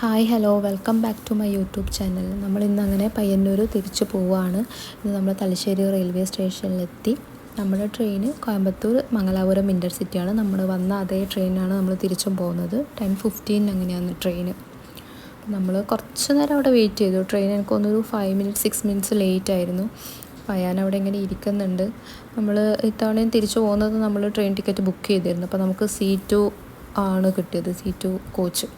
Hi hello welcome back to my YouTube channel നമ്മൾ ഇന്ന് അങ്ങനെ പയ്യന്നൂർ തിരിച്ചു പോവുകയാണ്. ഇന്ന് നമ്മൾ തലശ്ശേരി റെയിൽവേ സ്റ്റേഷനിലെത്തി നമ്മുടെ ട്രെയിന് കോയമ്പത്തൂർ മംഗലാപുരം ഇന്റർസിറ്റിയാണ് നമ്മൾ വന്ന അതേ ട്രെയിനാണ് നമ്മൾ തിരിച്ചും പോകുന്നത്. ടെൻ ഫിഫ്റ്റീൻ അങ്ങനെയാണ് ട്രെയിൻ നമ്മൾ കുറച്ച് നേരം അവിടെ വെയിറ്റ് ചെയ്തു. ട്രെയിൻ എനിക്ക് തോന്നുന്നു five minutes six minutes late ആയിരുന്നു. പയ്യാൻ അവിടെ ഇങ്ങനെ ഇരിക്കുന്നുണ്ട്. നമ്മൾ ഇത്തവണയും തിരിച്ചു പോകുന്നത് നമ്മൾ ട്രെയിൻ ടിക്കറ്റ് ബുക്ക് ചെയ്തിരുന്നു. അപ്പോൾ നമുക്ക് സീറ്റു ആണ് കിട്ടിയത്. സീറ്റു കോച്ച്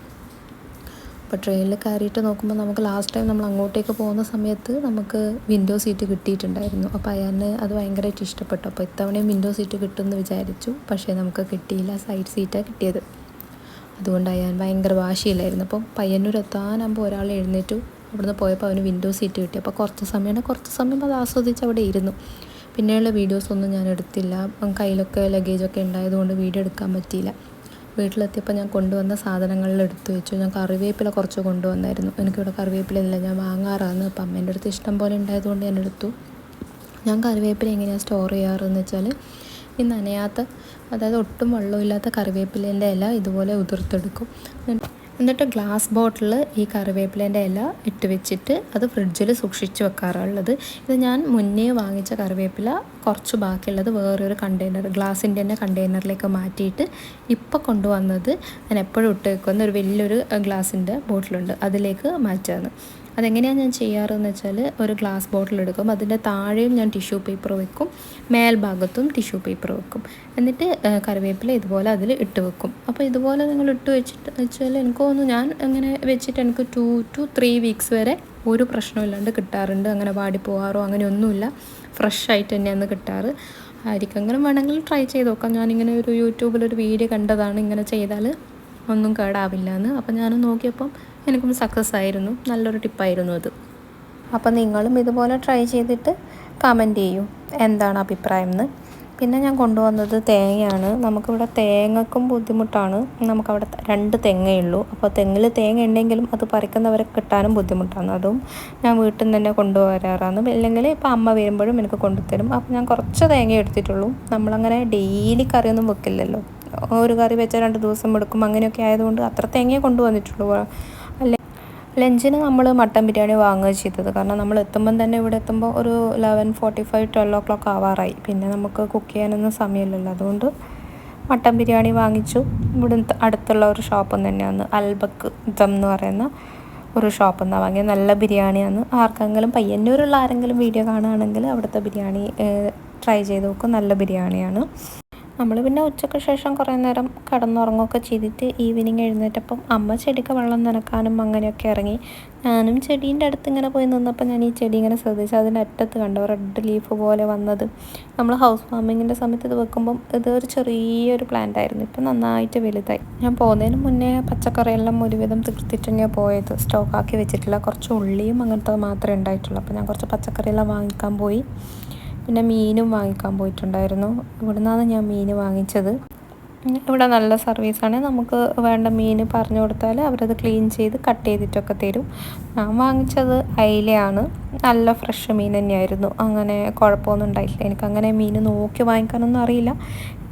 അപ്പോൾ ട്രെയിനിൽ കയറിയിട്ട് നോക്കുമ്പോൾ നമുക്ക് ലാസ്റ്റ് ടൈം നമ്മൾ അങ്ങോട്ടേക്ക് പോകുന്ന സമയത്ത് നമുക്ക് വിൻഡോ സീറ്റ് കിട്ടിയിട്ടുണ്ടായിരുന്നു. അപ്പോൾ അയാൾ അത് ഭയങ്കരമായിട്ട് ഇഷ്ടപ്പെട്ടു. അപ്പോൾ ഇത്തവണയും വിൻഡോ സീറ്റ് കിട്ടുമെന്ന് വിചാരിച്ചു. പക്ഷേ നമുക്ക് കിട്ടിയില്ല സൈഡ് സീറ്റാണ് കിട്ടിയത്. അതുകൊണ്ട് അയാൻ ഭയങ്കര വാശിയില്ലായിരുന്നു അപ്പം പയ്യന്നൂർ എത്താനാകുമ്പോൾ ഒരാൾ എഴുന്നേറ്റു. അവിടുന്ന് പോയപ്പോൾ അവന് വിൻഡോ സീറ്റ് കിട്ടി. അപ്പോൾ കുറച്ച് സമയമാണ് കുറച്ച് സമയം അത് ആസ്വദിച്ച് അവിടെ ഇരുന്നു. പിന്നെയുള്ള വീഡിയോസൊന്നും ഞാൻ എടുത്തില്ല. കയ്യിലൊക്കെ ലഗേജൊക്കെ ഉണ്ടായതുകൊണ്ട് വീഡിയോ എടുക്കാൻ പറ്റിയില്ല. വീട്ടിലെത്തിയപ്പോൾ ഞാൻ കൊണ്ടുവന്ന സാധനങ്ങളിൽ എടുത്തു വെച്ചു. ഞാൻ കറിവേപ്പില കുറച്ച് കൊണ്ടുവന്നായിരുന്നു. എനിക്കിവിടെ കറിവേപ്പില ഇല്ല ഞാൻ വാങ്ങാറാണ്. അപ്പം അമ്മേന്റെ അടുത്ത് ഇഷ്ടം പോലെ ഉണ്ടായതുകൊണ്ട് ഞാൻ എടുത്തു. ഞാൻ കറിവേപ്പില എങ്ങനെയാണ് സ്റ്റോർ ചെയ്യാറെന്ന് വെച്ചാൽ ഈ നനയാത്ത അതായത് ഒട്ടും വെള്ളമില്ലാത്ത കറിവേപ്പിലേന്റെ ഇല ഇതുപോലെ ഉതിർത്തെടുക്കും. എന്നിട്ട് ഗ്ലാസ് ബോട്ടിൽ ഈ കറിവേപ്പിലേന്റെ ഇല ഇട്ട് വെച്ചിട്ട് അത് ഫ്രിഡ്ജിൽ സൂക്ഷിച്ച് വെക്കാറുള്ളത് ഇത് ഞാൻ മുന്നേ വാങ്ങിച്ച കറിവേപ്പില കുറച്ച് ബാക്കിയുള്ളത് വേറൊരു കണ്ടെയ്നർ ഗ്ലാസിന്റെ തന്നെ കണ്ടെയ്നറിലേക്ക് മാറ്റിയിട്ട് ഇപ്പോൾ കൊണ്ടുവന്നത് ഞാൻ എപ്പോഴും ഇട്ട് വെക്കുന്ന ഒരു വലിയൊരു ഗ്ലാസിന്റെ ബോട്ടിലുണ്ട്. അതിലേക്ക് മാറ്റാണ്. അതെങ്ങനെയാണ് ഞാൻ ചെയ്യാറെന്ന് വെച്ചാൽ ഒരു ഗ്ലാസ് ബോട്ടിൽ എടുക്കും. അതിന്റെ താഴെയും ഞാൻ ടിഷ്യൂ പേപ്പർ വെക്കും. മേൽഭാഗത്തും ടിഷ്യൂ പേപ്പർ വെക്കും. എന്നിട്ട് കറിവേപ്പില ഇതുപോലെ അതിൽ ഇട്ട് വെക്കും. അപ്പോൾ ഇതുപോലെ നിങ്ങൾ ഇട്ട് വെച്ചിട്ട് വെച്ചാൽ എനിക്ക് തോന്നുന്നു ഞാൻ അങ്ങനെ വെച്ചിട്ട് എനിക്ക് ടു ടു ത്രീ വീക്സ് വരെ ഒരു പ്രശ്നമില്ലാണ്ട് കിട്ടാറുണ്ട്. അങ്ങനെ വാടിപ്പോവാറോ അങ്ങനെ ഒന്നുമില്ല ഫ്രഷ് ആയിട്ട് തന്നെയാണ് കിട്ടാറ്. ആയിരിക്കെങ്കിലും വേണമെങ്കിൽ ട്രൈ ചെയ്ത് നോക്കാം. ഞാനിങ്ങനെ ഒരു യൂട്യൂബിലൊരു വീഡിയോ കണ്ടതാണ് ഇങ്ങനെ ചെയ്താൽ ഒന്നും കേടാവില്ല എന്ന് അപ്പം ഞാൻ നോക്കിയപ്പം എനിക്കും സക്സസ് ആയിരുന്നു. നല്ലൊരു ടിപ്പായിരുന്നു അത്. അപ്പം നിങ്ങളും ഇതുപോലെ ട്രൈ ചെയ്തിട്ട് കമന്റ് ചെയ്യൂ. എന്താണ് അഭിപ്രായം എന്ന്? പിന്നെ ഞാൻ കൊണ്ടുവന്നത് തേങ്ങയാണ്. നമുക്കിവിടെ തേങ്ങക്കും ബുദ്ധിമുട്ടാണ്. നമുക്കവിടെ രണ്ട് തെങ്ങയുള്ളൂ അപ്പോൾ തെങ്ങിൽ തേങ്ങ ഉണ്ടെങ്കിലും അത് പറിക്കുന്നവരെ കിട്ടാനും ബുദ്ധിമുട്ടാണ്. അതും ഞാൻ വീട്ടിൽ നിന്ന് തന്നെ കൊണ്ടുവരാറാണ്. ഇല്ലെങ്കിൽ ഇപ്പോൾ അമ്മ വരുമ്പോഴും എനിക്ക് കൊണ്ടുതരും അപ്പോൾ ഞാൻ കുറച്ച് തേങ്ങ എടുത്തിട്ടുള്ളൂ. നമ്മളങ്ങനെ ഡെയിലി കറിയൊന്നും വെക്കില്ലല്ലോ. ഒരു കറി വെച്ചാൽ രണ്ട് ദിവസം എടുക്കും. അങ്ങനെയൊക്കെ ആയതുകൊണ്ട് അത്ര തേങ്ങയെ കൊണ്ടുവന്നിട്ടുള്ളൂ. ലഞ്ചിന് നമ്മൾ മട്ടൻ ബിരിയാണി വാങ്ങുക ചെയ്തത്. കാരണം നമ്മൾ എത്തുമ്പം തന്നെ ഇവിടെ എത്തുമ്പോൾ ഒരു eleven forty five twelve o'clock ആവാറായി. പിന്നെ നമുക്ക് കുക്ക് ചെയ്യാനൊന്നും സമയമില്ലല്ലോ. അതുകൊണ്ട് മട്ടൻ ബിരിയാണി വാങ്ങിച്ചു. ഇവിടെ അടുത്തുള്ള ഒരു ഷോപ്പ് തന്നെയാണ് അൽബക്ക് ദം എന്ന് പറയുന്ന ഒരു ഷോപ്പിൽ നിന്നാണ് വാങ്ങിയത്. നല്ല ബിരിയാണിയാണ്. ആർക്കെങ്കിലും പയ്യന്നൂരുള്ള ആരെങ്കിലും വീഡിയോ കാണുകയാണെങ്കിൽ അവിടുത്തെ ബിരിയാണി ട്രൈ ചെയ്ത് നോക്കും. നല്ല ബിരിയാണിയാണ്. നമ്മൾ പിന്നെ ഉച്ചയ്ക്ക് ശേഷം കുറേ നേരം കിടന്നുറങ്ങുകയൊക്കെ ചെയ്തിട്ട് ഈവനിങ് എഴുന്നേറ്റപ്പം അമ്മ ചെടിക്ക് വെള്ളം നനക്കാനും അങ്ങനെയൊക്കെ ഇറങ്ങി. ഞാനും ചെടീന്റെ അടുത്ത് ഇങ്ങനെ പോയി നിന്നപ്പോൾ ഞാൻ ഈ ചെടി ഇങ്ങനെ ശ്രദ്ധിച്ചു. അതിന്റെ അറ്റത്ത് കണ്ടു റെഡ് ലീഫ് പോലെ വന്നത്. നമ്മൾ ഹൗസ് വാമിങ്ങിന്റെ സമയത്ത് ഇത് വെക്കുമ്പം ഇത് ഒരു ചെറിയൊരു പ്ലാന്റ് ആയിരുന്നു. ഇപ്പം നന്നായിട്ട് വലുതായി. ഞാൻ പോകുന്നതിന് മുന്നേ പച്ചക്കറിയെല്ലാം ഒരുവിധം തീർത്തിട്ട് തന്നെയാണ് പോയത് സ്റ്റോക്കാക്കി വെച്ചിട്ടില്ല. കുറച്ച് ഉള്ളിയും അങ്ങനത്തെ മാത്രമേ ഉണ്ടായിട്ടുള്ളൂ. അപ്പോൾ ഞാൻ കുറച്ച് പച്ചക്കറിയെല്ലാം വാങ്ങിക്കാൻ പോയി. പിന്നെ മീനും വാങ്ങിക്കാൻ പോയിട്ടുണ്ടായിരുന്നു. ഇവിടെ നിന്നാണ് ഞാൻ മീൻ വാങ്ങിച്ചത്. ഇവിടെ നല്ല സർവീസാണ്. നമുക്ക് വേണ്ട മീൻ പറഞ്ഞു കൊടുത്താൽ അവരത് ക്ലീൻ ചെയ്ത് കട്ട് ചെയ്തിട്ടൊക്കെ തരും. ഞാൻ വാങ്ങിച്ചത് അയിലയാണ്. നല്ല ഫ്രഷ് മീൻ തന്നെയായിരുന്നു. അങ്ങനെ കുഴപ്പമൊന്നും ഉണ്ടായിട്ടില്ല. എനിക്ക് അങ്ങനെ മീൻ നോക്കി വാങ്ങിക്കാനൊന്നും അറിയില്ല.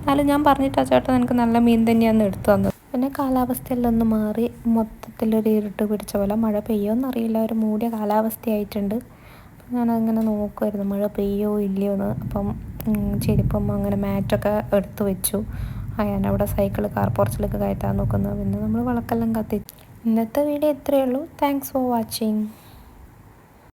എന്നാലും ഞാൻ പറഞ്ഞിട്ട് ചേട്ടൻ എനിക്ക് നല്ല മീൻ തന്നെയാണ് എടുത്തു തന്നത്. പിന്നെ കാലാവസ്ഥയെല്ലാം ഒന്ന് മാറി. മൊത്തത്തിലൊരു ഇരുട്ട് പിടിച്ച പോലെ മഴ പെയ്യുമെന്നറിയില്ല ഒരു മൂടിയ കാലാവസ്ഥയായിട്ടുണ്ട്. ഞാനങ്ങനെ നോക്കുമായിരുന്നു മഴ പെയ്യോ ഇല്ലയോ എന്ന്. അപ്പം ചെരുപ്പം അങ്ങനെ മാറ്റൊക്കെ എടുത്തു വെച്ചു. അങ്ങനെ അവിടെ സൈക്കിൾ കാർ പോർച്ചിലൊക്കെ കയറ്റാൻ നോക്കുന്നത് പിന്നെ നമ്മൾ വിളക്കെല്ലാം കത്തി. ഇന്നത്തെ വീഡിയോ ഇത്രയേ ഉള്ളൂ. Thanks for watching